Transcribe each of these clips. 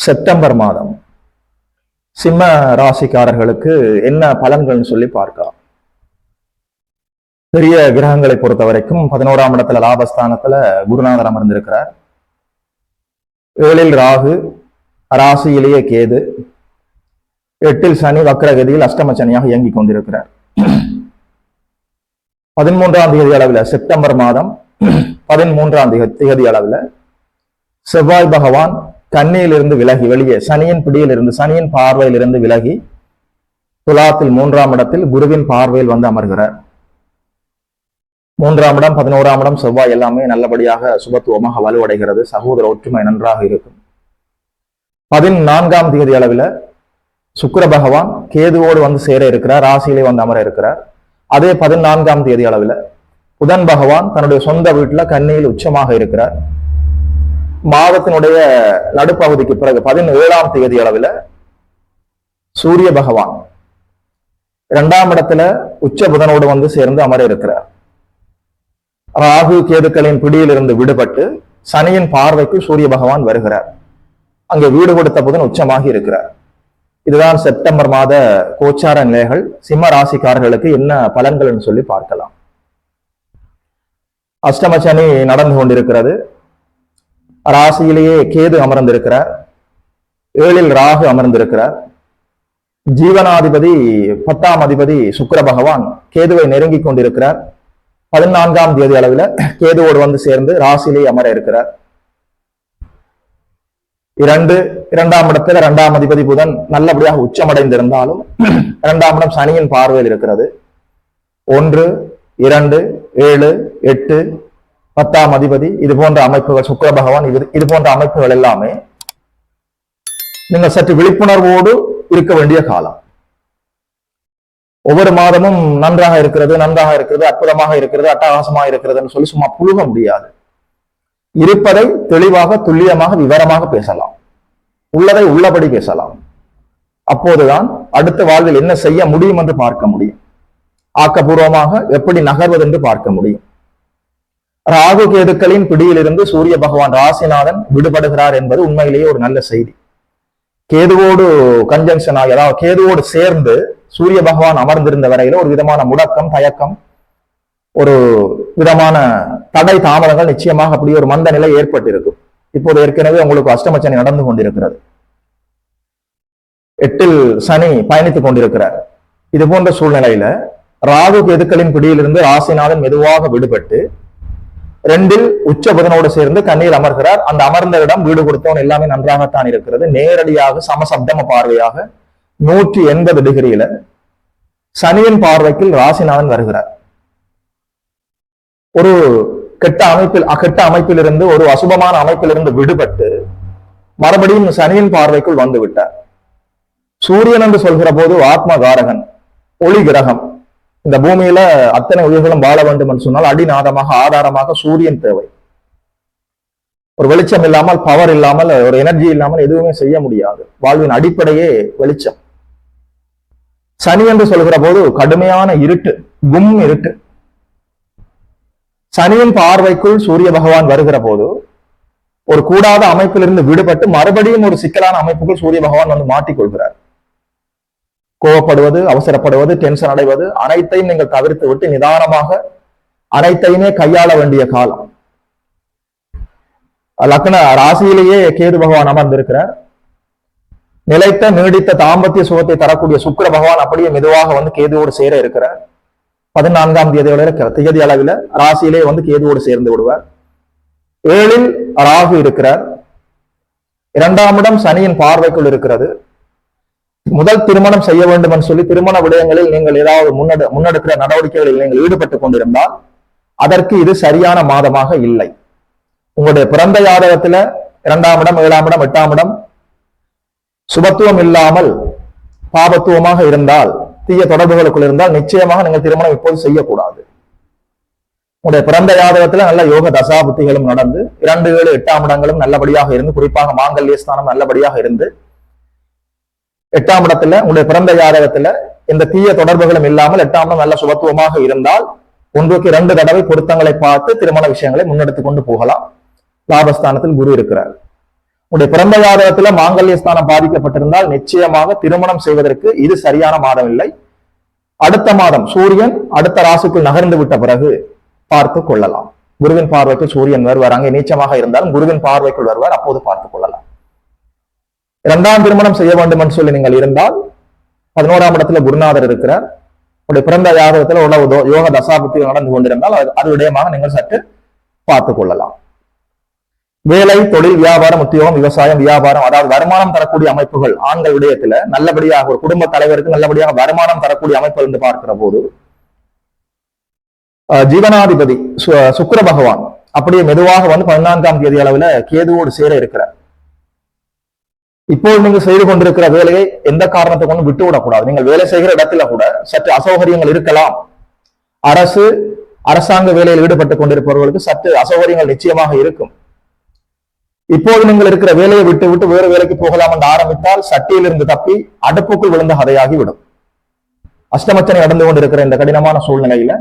September மாதம். சிம்ம ராசிக்காரர்களுக்கு என்ன பலன்கள்னு சொல்லி பார்க்கலாம். பெரிய கிரகங்களை பொறுத்த வரைக்கும் பதினோராம் இடத்துல லாபஸ்தானத்துல குருநாதர் அமர்ந்திருக்கிறார். ஏழில் ராகு ராசியிலேயே கேது. எட்டில் சனி வக்ரகதியில் அஷ்டம சனியாக இயங்கிக் கொண்டிருக்கிறார். பதிமூன்றாம் தேதி அளவில் செப்டம்பர் மாதம் பதிமூன்றாம் திக- திகதி அளவில் செவ்வாய் பகவான் கண்ணியிலிருந்து விலகி வெளியே சனியின் பிடியிலிருந்து சனியின் பார்வையிலிருந்து விலகி துலாத்தில் மூன்றாம் இடத்தில் குருவின் பார்வையில் வந்து அமர்கிறார். மூன்றாம் இடம் பதினோராம் இடம் செவ்வாய் எல்லாமே நல்லபடியாக சுபத்துவமாக வலுவடைகிறது. சகோதர ஒற்றுமை நன்றாக இருக்கும். பதினான்காம் தேதி அளவில் சுக்கர பகவான் கேதுவோடு வந்து சேர இருக்கிறார் ராசியிலே வந்து அமர இருக்கிறார். அதே பதினான்காம் தேதி அளவில் புதன் பகவான் தன்னுடைய சொந்த வீட்டுல கண்ணியில் உச்சமாக இருக்கிறார். மாதத்தினுடைய நடுப்பகுதிக்கு பிறகு பதினேழாம் தேதி அளவில் சூரிய பகவான் இரண்டாம் இடத்துல உச்ச புதனோடு வந்து சேர்ந்து அமர இருக்கிறார். ராகு கேதுக்களின் பிடியிலிருந்து விடுபட்டு சனியின் பார்வைக்கு சூரிய பகவான் வருகிறார். அங்கே வீடு கொடுத்த புதன் உச்சமாகி இருக்கிறார். இதுதான் செப்டம்பர் மாத கோச்சார நிலைகள். சிம்ம ராசிக்காரர்களுக்கு என்ன பலன்கள்னு சொல்லி பார்க்கலாம். அஷ்டம சனி நடந்து கொண்டிருக்கிறது. ராசியிலேயே கேது அமர்ந்திருக்கிறார். ஏழில் ராகு அமர்ந்திருக்கிறார். ஜீவனாதிபதி பத்தாம் அதிபதி சுக்கர பகவான் கேதுவை நெருங்கி கொண்டிருக்கிறார். பதினான்காம் தேதி அளவில் கேதுவோடு வந்து சேர்ந்து ராசியிலே அமர இருக்கிறார். இரண்டு இரண்டாம் இடத்துல இரண்டாம் அதிபதி புதன் நல்லபடியாக உச்சமடைந்திருந்தாலும் இரண்டாம் இடம் சனியின் பார்வையில் இருக்கிறது. ஒன்று இரண்டு ஏழு எட்டு பத்தாம் அதிபதி இது போன்ற அமைப்புகள் சுக்கர பகவான் இது இது போன்ற அமைப்புகள் எல்லாமே நீங்கள் சற்று விழிப்புணர்வோடு இருக்க வேண்டிய காலம். ஒவ்வொரு மாதமும் நன்றாக இருக்கிறது நன்றாக இருக்கிறது அற்புதமாக இருக்கிறது அட்டகாசமாக இருக்கிறதுன்னு சொல்லி சும்மா புழுக முடியாது. இருப்பதை தெளிவாக துல்லியமாக விவரமாக பேசலாம். உள்ளதை உள்ளபடி பேசலாம். அப்போதுதான் அடுத்த வாழ்வில் என்ன செய்ய முடியும் என்று பார்க்க முடியும். ஆக்கப்பூர்வமாக எப்படி நகர்வது என்று பார்க்க முடியும். ராகு கேதுக்களின் பிடியிலிருந்து சூரிய பகவான் ராசிநாதன் விடுபடுகிறார் என்பது உண்மையிலேயே ஒரு நல்ல செய்தி. கேதுவோடு கன்ஜங்ஷன் ஆகி அதாவது கேதுவோடு சேர்ந்து சூரிய பகவான் அமர்ந்திருந்த வரையில ஒரு விதமான முடக்கம் தயக்கம் ஒரு விதமான தடை தாமதங்கள் நிச்சயமாக அப்படி ஒரு மந்த நிலை ஏற்பட்டிருக்கும். இப்போது ஏற்கனவே உங்களுக்கு அஷ்டமச்சனி நடந்து கொண்டிருக்கிறது. எட்டில் சனி பயணித்துக் கொண்டிருக்கிறார். இது போன்ற சூழ்நிலையில ராகு கேதுக்களின் பிடியிலிருந்து ராசிநாதன் மெதுவாக விடுபட்டு ரெண்டில் உச்ச புதனோடு சேர்ந்து கண்ணீர் அமர்கிறார். அந்த அமர்ந்த இடம் வீடு கொடுத்தவன் எல்லாமே நன்றாகத்தான் இருக்கிறது. நேரடியாக சமசப்தம பார்வையாக நூற்றி எண்பது டிகிரியில சனியின் பார்வைக்கு ராசிநாதன் வருகிறார். ஒரு கெட்ட அமைப்பில் அக்கெட்ட அமைப்பிலிருந்து ஒரு அசுபமான அமைப்பிலிருந்து விடுபட்டு மறுபடியும் சனியின் பார்வைக்குள் வந்து விட்டார். சூரியன் என்று சொல்கிற போது ஆத்ம காரகன் ஒளி கிரகம் இந்த பூமியில அத்தனை உயிர்களும் வாழ வேண்டும் என்று சொன்னால் அடிநாதமாக ஆதாரமாக சூரியன் தேவை. ஒரு வெளிச்சம் இல்லாமல் பவர் இல்லாமல் ஒரு எனர்ஜி இல்லாமல் எதுவுமே செய்ய முடியாது. வாழ்வின் அடிப்படையே வெளிச்சம். சனி என்று சொல்கிற போது கடுமையான இருட்டு கும் இருட்டு. சனியின் பார்வைக்குள் சூரிய பகவான் வருகிற போது ஒரு கூடாத அமைப்பிலிருந்து விடுபட்டு மறுபடியும் ஒரு சிக்கலான அமைப்புக்குள் சூரிய பகவான் வந்து மாட்டிக்கொள்கிறார். கோவப்படுவது அவசரப்படுவது டென்ஷன் அடைவது அனைத்தையும் நீங்கள் தவிர்த்து விட்டு நிதானமாக அனைத்தையுமே கையாள வேண்டிய காலம். லக்ன ராசியிலேயே கேது பகவான் அமர்ந்திருக்கிறார். நிலைத்த நீடித்த தாம்பத்திய சுகத்தை தரக்கூடிய சுக்கர பகவான் அப்படியே மெதுவாக வந்து கேதுவோடு சேர இருக்கிறார். பதினான்காம் தேதியோட இருக்கிற தேதி அளவில் ராசியிலே வந்து கேதுவோடு சேர்ந்து விடுவார். ஏழில் ராகு இருக்கிறார். இரண்டாம் இடம் சனியின் பார்வைக்குள் இருக்கிறது. முதல் திருமணம் செய்ய வேண்டும் என்று சொல்லி திருமண விடயங்களில் நீங்கள் ஏதாவது முன்னெடு முன்னெடுக்கிற நடவடிக்கைகளில் நீங்கள் ஈடுபட்டுக் கொண்டிருந்தால் அதற்கு இது சரியான மாதமாக இல்லை. உங்களுடைய பிறந்த ஜாதகத்துல இரண்டாம் இடம் ஏழாம் இடம் எட்டாம் இடம் சுபத்துவம் இல்லாமல் பாபத்துவமாக இருந்தால் தீய தொடர்புகளுக்குள் இருந்தால் நிச்சயமாக நீங்கள் திருமணம் இப்போது செய்யக்கூடாது. உங்களுடைய பிறந்த ஜாதகத்துல நல்ல யோக தசாபுத்திகளும் நடந்து இரண்டு ஏழு எட்டாம் இடங்களும் நல்லபடியாக இருந்து குறிப்பாக மாங்கல்ய ஸ்தானம் நல்லபடியாக இருந்து எட்டாம் இடத்துல உங்களுடைய பிறந்த ஜாதகத்துல இந்த தீய தொடர்புகளும் இல்லாமல் எட்டாம் இடம் நல்ல சுபத்துவமாக இருந்தால் ஒன்றுக்கு இரண்டு தடவை பொருத்தங்களை பார்த்து திருமண விஷயங்களை முன்னெடுத்து கொண்டு போகலாம். லாபஸ்தானத்தில் குரு இருக்கிறார். உங்களுடைய பிறந்த ஜாதகத்துல மாங்கல்ய ஸ்தானம் பாதிக்கப்பட்டிருந்தால் நிச்சயமாக திருமணம் செய்வதற்கு இது சரியான மாதம் இல்லை. அடுத்த மாதம் சூரியன் அடுத்த ராசிக்குள் நகர்ந்து விட்ட பிறகு பார்த்து கொள்ளலாம். குருவின் பார்வைக்கு சூரியன் வருவார். அங்கே நீச்சமாக இருந்தாலும் குருவின் பார்வைக்குள் வருவார். அப்போது பார்த்துக் கொள்ளலாம். இரண்டாம் திருமணம் செய்ய வேண்டும் என்று சொல்லி நீங்கள் இருந்தால் பதினோராம் இடத்துல குருநாதர் இருக்கிறார். உடைய பிறந்த ஜாதகத்துல உள்ள யோக தசாபுத்தி நடந்து கொண்டிருந்தால் அது விடயமாக நீங்கள் சற்று பார்த்துக் கொள்ளலாம். வேலை தொழில் வியாபாரம் உத்தியோகம் விவசாயம் வியாபாரம் அதாவது வருமானம் தரக்கூடிய அமைப்புகள் ஆண்கள் விடயத்துல நல்லபடியாக ஒரு குடும்ப தலைவருக்கு நல்லபடியாக வருமானம் தரக்கூடிய அமைப்புகள் என்று பார்க்கிற போது ஜீவனாதிபதி சு- பகவான் அப்படியே மெதுவாக வந்து பதினான்காம் தேதி அளவுல கேதுவோடு சேர இருக்கிறார். இப்போது நீங்கள் செய்து கொண்டிருக்கிற வேலையை எந்த காரணத்தை கொண்டு விட்டு விடக்கூடாது நீங்கள் வேலை செய்கிற இடத்துல கூட சற்று அசௌகரியங்கள் இருக்கலாம் அரசு அரசாங்க வேலையில் ஈடுபட்டுக் கொண்டிருப்பவர்களுக்கு சற்று அசௌகரியங்கள் நிச்சயமாக இருக்கும் இப்போது நீங்கள் இருக்கிற வேலையை விட்டு விட்டு வேறு வேலைக்கு போகலாம் என்று ஆரம்பித்தால் சட்டியிலிருந்து தப்பி அடுப்புக்குள் விழுந்த கதையாகி விடும் அஷ்டமச்சனை நடந்து கொண்டிருக்கிற இந்த கடினமான சூழ்நிலையில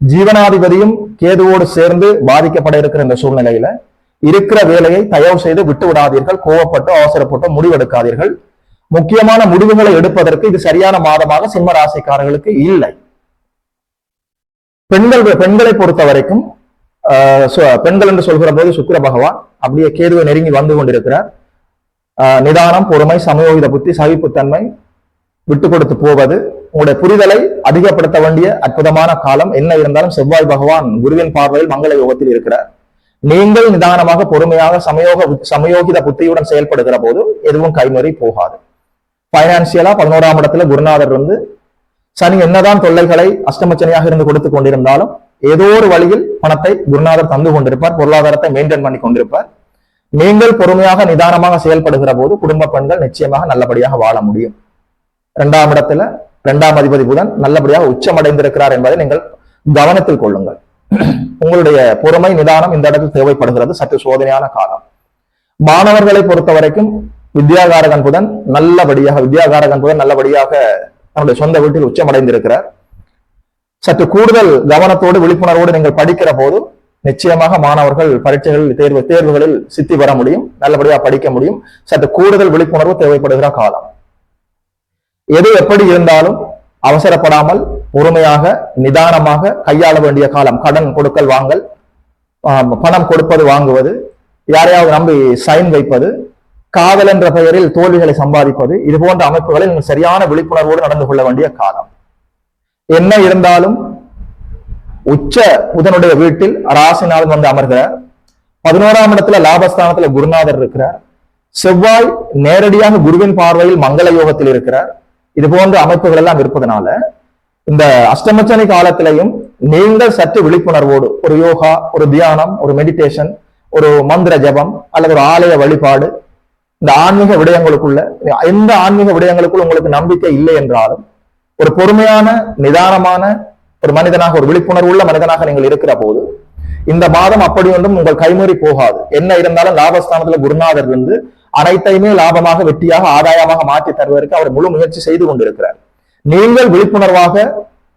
ஜீவனாதிபதியும் கேதுவோடு சேர்ந்து பாதிக்கப்பட இருக்கிற இந்த சூழ்நிலையில இருக்கிற வேலையை தயவு செய்து விட்டு விடாதீர்கள் கோவப்பட்டு அவசரப்பட்டு முடிவெடுக்காதீர்கள். முக்கியமான முடிவுகளை எடுப்பதற்கு இது சரியான மாதமாக சிம்ம ராசிக்காரர்களுக்கு இல்லை. பெண்கள் பெண்களை பொறுத்த வரைக்கும் பெண்கள் என்று சொல்கிற போது சுக்கிர பகவான் அப்படியே கேதுவை நெருங்கி வந்து கொண்டிருக்கிறார். நிதானம் பொறுமை சமயோகித புத்தி சகிப்புத்தன்மை விட்டு கொடுத்து போவது உங்களுடைய புரிதலை அதிகப்படுத்த வேண்டிய அற்புதமான காலம். என்ன இருந்தாலும் செவ்வாய் பகவான் குருவின் பார்வையில் மங்கள யோகத்தில் இருக்கிறார். நீங்கள் நிதானமாக பொறுமையாக சமயோக சமயோகித புத்தியுடன் செயல்படுகிற போது எதுவும் கைமறி போகாது. பைனான்சியலா பதினோராம் இடத்துல குருநாதர் இருந்து சனி என்னதான் தொல்லைகளை அஷ்டமச்சனையாக இருந்து கொடுத்து கொண்டிருந்தாலும் ஏதோ ஒரு வழியில் பணத்தை குருநாதர் தந்து கொண்டிருப்பார் பொருளாதாரத்தை மெயின்டைன் பண்ணி கொண்டிருப்பார். நீங்கள் பொறுமையாக நிதானமாக செயல்படுகிற போது குடும்ப பெண்கள் நிச்சயமாக நல்லபடியாக வாழ முடியும். இரண்டாம் இடத்துல இரண்டாம் அதிபதி புதன் நல்லபடியாக உச்சமடைந்திருக்கிறார் என்பதை நீங்கள் கவனத்தில் கொள்ளுங்கள். உங்களுடைய பொறுமை நிதானம் இந்த இடத்தில் தேவைப்படுகிறது. சற்று சோதனையான காலம். மாணவர்களை பொறுத்த வரைக்கும் வித்யாகாரகன் புதன் நல்லபடியாக வித்யாகாரகன் புதன் நல்லபடியாக தன்னுடைய சொந்த வீட்டில் உச்சமடைந்திருக்கிறார். சற்று கூடுதல் கவனத்தோடு விழிப்புணர்வோடு நீங்கள் படிக்கிற போது நிச்சயமாக மாணவர்கள் பரீட்சைகள் தேர்வு தேர்வுகளில் சித்தி பெற முடியும் நல்லபடியாக படிக்க முடியும். சற்று கூடுதல் விழிப்புணர்வு தேவைப்படுகிற காலம். எது எப்படி இருந்தாலும் அவசரப்படாமல் பொறுமையாக நிதானமாக கையாள வேண்டிய காலம். கடன் கொடுக்கல் வாங்கல் பணம் கொடுப்பது வாங்குவது யாரையாவது நம்பி சைன் வைப்பது காதல் என்ற பெயரில் தோல்விகளை சம்பாதிப்பது இது போன்ற அமைப்புகளில் நீங்கள் சரியான விழிப்புணர்வோடு நடந்து கொள்ள வேண்டிய காலம். என்ன இருந்தாலும் உச்ச புதனுடைய வீட்டில் ராசிநாதன் வந்து அமர்கிறார். பதினோராம் இடத்துல லாபஸ்தானத்துல குருநாதர் இருக்கிறார். செவ்வாய் நேரடியாக குருவின் பார்வையில் மங்கள யோகத்தில் இருக்கிறார். இது போன்ற அமைப்புகள் எல்லாம் இருப்பதனால இந்த அஷ்டமச்சனி காலத்திலையும் நீங்கள் சற்று விழிப்புணர்வோடு ஒரு யோகா ஒரு தியானம் ஒரு மெடிடேஷன் ஒரு மந்திர ஜபம் அல்லது ஒரு ஆலய வழிபாடு இந்த ஆன்மீக விடயங்களுக்குள்ள எந்த ஆன்மீக விடயங்களுக்குள்ள உங்களுக்கு நம்பிக்கை இல்லை என்றாலும் ஒரு பொறுமையான நிதானமான ஒரு மனிதனாக ஒரு விழிப்புணர்வு உள்ள மனிதனாக நீங்கள் இருக்கிற போது இந்த மாதம் அப்படி ஒன்றும் உங்கள் கைமுறி போகாது. என்ன இருந்தாலும் லாபஸ்தானத்துல குருநாதர் இருந்து அனைத்தையுமே லாபமாக வெற்றியாக ஆதாயமாக மாற்றி தருவதற்கு அவர் முழு முயற்சி செய்து கொண்டிருக்கிறார். நீங்கள் விழிப்புணர்வாக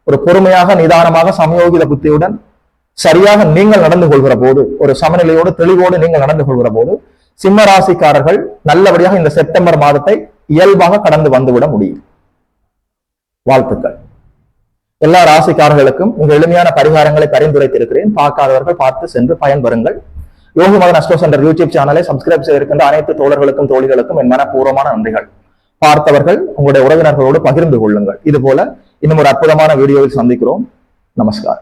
ஒரு பொறுமையாக நிதானமாக சமயோகித புத்தியுடன் சரியாக நீங்கள் நடந்து கொள்கிற போது ஒரு சமநிலையோடு தெளிவோடு நீங்கள் நடந்து கொள்கிற போது சிம்ம ராசிக்காரர்கள் நல்லபடியாக இந்த செப்டம்பர் மாதத்தை இயல்பாக கடந்து வந்துவிட முடியும். வாழ்த்துக்கள். எல்லா ராசிக்காரர்களுக்கும் உங்கள் எளிமையான பரிகாரங்களை பரிந்துரைத்திருக்கிறேன். பார்க்காதவர்கள் பார்த்து சென்று பயன்பெறுங்கள். யோகி மகன் சென்டர் யூடியூப் சேனலை சப்ஸ்கிரைப் செய்திருக்கின்ற அனைத்து தோழர்களுக்கும் தோழிகளுக்கும் என் மனப்பூர்வமான நன்றிகள். பார்த்தவர்கள் உங்களுடைய உறவினர்களோடு பகிர்ந்து கொள்ளுங்கள். இது போல இன்னும் ஒரு அற்புதமான வீடியோவில் சந்திக்கிறோம். நமஸ்கார்.